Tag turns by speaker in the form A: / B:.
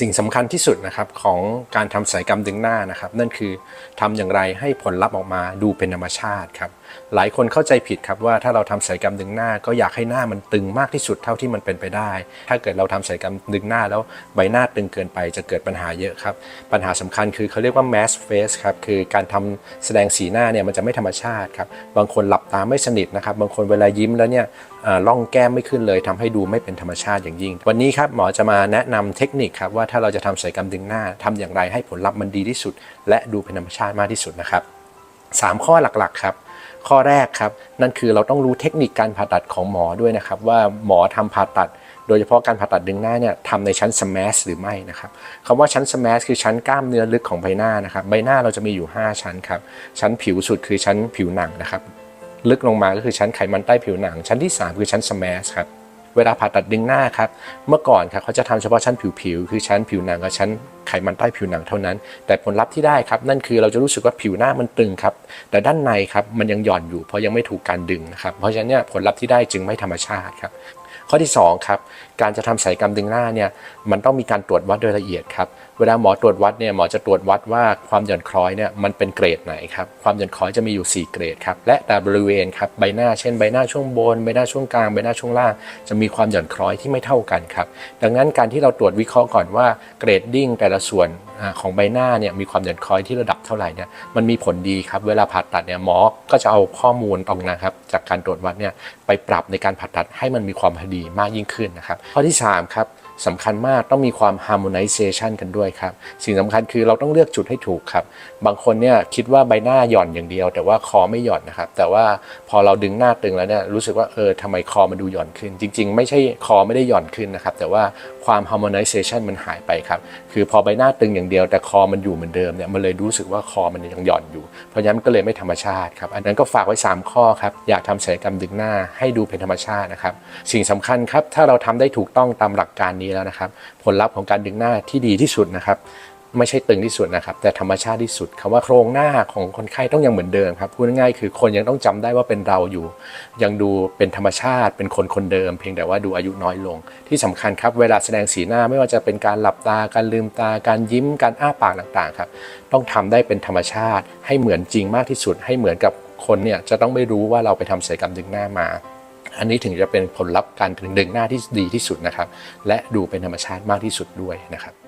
A: สิ่งสำคัญที่สุดนะครับของการทำศัลยกรรมดึงหน้านะครับ นั่นคือทำอย่างไรให้ผลลัพธ์ออกมาดูเป็นธรรมชาติครับหลายคนเข้าใจผิดครับว่าถ้าเราทำศัลยกรรมดึงหน้า ก็อยากให้หน้ามันตึงมากที่สุดเท่าที่มันเป็นไปได้ ถ้าเกิดเราทำศัลยกรรมดึงหน้าแล้วใบหน้าตึงเกินไปจะเกิดปัญหาเยอะครับ ปัญหาสำคัญคือเขาเรียกว่า mask face ครับคือการทำแสดงสีหน้าเนี่ยมันจะไม่ธรรมชาติครับบางคนหลับตาไม่สนิทนะครับบางคนเวลายิ้มแล้วเนี่ยอ่าร่องแก้มไม่ขึ้นเลยทำให้ดูไม่เป็นธรรมชาติอย่างยิ่ง วันนี้ครับหมอจะมาแนะนำเทคนิคครับว่าถ้าเราจะทำศัลยกรรมดึงหน้าทำอย่างไรให้ผลลัพธ์มันดีที่สุด และดูเป็นธรรมชาติมากที่สุดนะครับ 3 ข้อหลักๆครับข้อแรกครับ นั่นคือเราต้องรู้เทคนิคการผ่าตัดของหมอด้วยนะครับ ว่าหมอทำผ่าตัด โดยเฉพาะการผ่าตัดดึงหน้าเนี่ยทำในชั้นสมาชหรือไม่นะครับคำว่าชั้นสมาชคือชั้นกล้ามเนื้อลึกของใบหน้านะครับ ใบหน้าเราจะมีอยู่ 5 ชั้นครับ ชั้นผิวสุดคือชั้นผิวหนังนะครับ ลึกลงมาก็คือชั้นไขมันใต้ผิวหนัง ชั้นที่ 3 คือชั้นสมาชครับ เวลาผ่าตัดดึงหน้าครับ เมื่อก่อนครับเขาจะทำเฉพาะชั้นผิวๆ คือชั้นผิวหนังกับชั้น ไขมันใต้ผิวหนังเท่านั้น แต่ผลลัพธ์ที่ได้ครับนั่นคือเราจะรู้สึกว่าผิวหน้ามันตึงครับ แต่ด้านในครับมันยังหย่อนอยู่เพราะยังไม่ถูกการดึงนะครับ เพราะฉะนั้นเนี่ยผลลัพธ์ที่ได้จึงไม่ธรรมชาติครับข้อที่2ครับการจะทำศัลยกรรมดึงหน้าเนี่ยมันต้องมีการตรวจวัดโดยละเอียดครับเวลาหมอตรวจวัดเนี่ยหมอจะตรวจวัดว่าความหย่อนคล้อยเนี่ยมันเป็นเกรดไหนครับความหย่อนคล้อยจะมีอยู่ 4 เกรดครับและแต่บริเวณครับใบหน้าเช่นใบหน้าช่วงบนใบหน้าช่วงกลางใบหน้าช่วงล่าง จะมีความหย่อนคล้อยที่ไม่เท่ากันครับดังนั้นการที่เราตรวจวิเคราะห์ก่อนว่าเกรดดิ้งแต่ละส่วนของใบหน้าเนี่ยมีความหย่อนคล้อยที่ระดับเท่าไหร่เนี่ยมันมีผลดีครับเวลาผ่าตัดเนี่ยหมอก็จะเอาข้อมูลตรงนะครับจากการตรวจวัดเนี่ยไปปรับในการผ่าตัดให้มันมีความพอดีมากยิ่งขึ้นนะครับข้อที่3ครับ สำคัญมากต้องมีความ harmonization กันด้วยครับ สิ่งสำคัญคือเราต้องเลือกจุดให้ถูกครับ บางคนเนี่ยคิดว่าใบหน้าหย่อนอย่างเดียว แต่ว่าคอไม่หย่อนนะครับ แต่ว่าพอเราดึงหน้าตึงแล้วเนี่ยรู้สึกว่าเออทำไมคอมันดูหย่อนขึ้น จริง ๆ ไม่ใช่คอไม่ได้หย่อนขึ้นนะครับ แต่ว่าความ harmonization มันหายไปครับ คือพอใบหน้าตึงอย่างเดียว แต่คอมันอยู่เหมือนเดิมเนี่ยมันเลยรู้สึกว่าคอมันยังหย่อนอยู่ เพราะฉะนั้นมันก็เลยไม่ธรรมชาติครับ อันนั้นก็ฝากไว้ 3 ข้อครับ อยากทำศัลยกรรมดึงหน้าให้ดูเป็นธรรมชาตินะครับ สิ่งสำคัญครับ ถ้าเราทำได้ถูกต้องตามหลักการนี้แล้วนะครับ ผลลัพธ์ของการดึงหน้าที่ดีที่สุดนะครับ ไม่ใช่ตึงที่สุดนะครับ แต่ธรรมชาติที่สุดคำว่าโครงหน้าของคนไข้ต้องยังเหมือนเดิมครับพูดง่ายๆคือคนยังต้องจำได้ว่าเป็นเราอยู่ ยังดูเป็นธรรมชาติเป็นคนคนเดิม เพียงแต่ว่าดูอายุน้อยลง ที่สำคัญครับเวลาแสดงสีหน้าไม่ว่าจะเป็นการหลับตาการลืมตา การยิ้มการอ้าปากต่างๆครับต้องทำได้เป็นธรรมชาติ ให้เหมือนจริงมากที่สุด ให้เหมือนกับคนเนี่ยจะต้องไม่รู้ว่าเราไปทำศัลยกรรมดึงหน้ามา อันนี้ถึงจะเป็นผลลัพธ์การดึงหน้าที่ดีที่สุดนะครับ และดูเป็นธรรมชาติมากที่สุดด้วยนะครับ